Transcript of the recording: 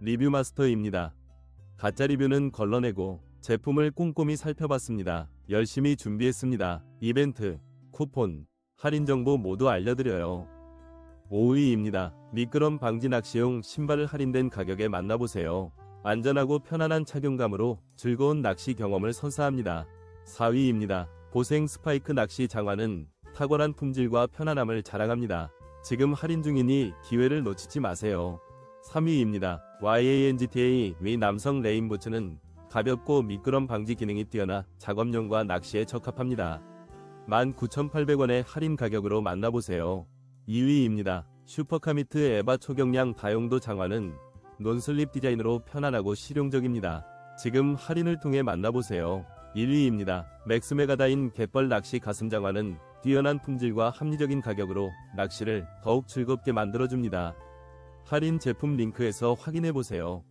리뷰 마스터입니다. 가짜 리뷰는 걸러내고 제품을 꼼꼼히 살펴봤습니다. 열심히 준비했습니다. 이벤트, 쿠폰, 할인 정보 모두 알려드려요. 5위입니다. 미끄럼 방지 낚시용 신발을 할인된 가격에 만나보세요. 안전하고 편안한 착용감으로 즐거운 낚시 경험을 선사합니다. 4위입니다. 보생 스파이크 낚시 장화는 탁월한 품질과 편안함을 자랑합니다. 지금 할인 중이니 기회를 놓치지 마세요. 3위입니다. YANGTA 위 남성 레인 부츠는 가볍고 미끄럼 방지 기능이 뛰어나 작업용과 낚시에 적합합니다. 19,800원의 할인 가격으로 만나보세요. 2위입니다. 슈퍼카미트 에바 초경량 다용도 장화는 논슬립 디자인으로 편안하고 실용적입니다. 지금 할인을 통해 만나보세요. 1위입니다. 맥스메가다인 갯벌 낚시 가슴 장화는 뛰어난 품질과 합리적인 가격으로 낚시를 더욱 즐겁게 만들어줍니다. 할인 제품 링크에서 확인해보세요.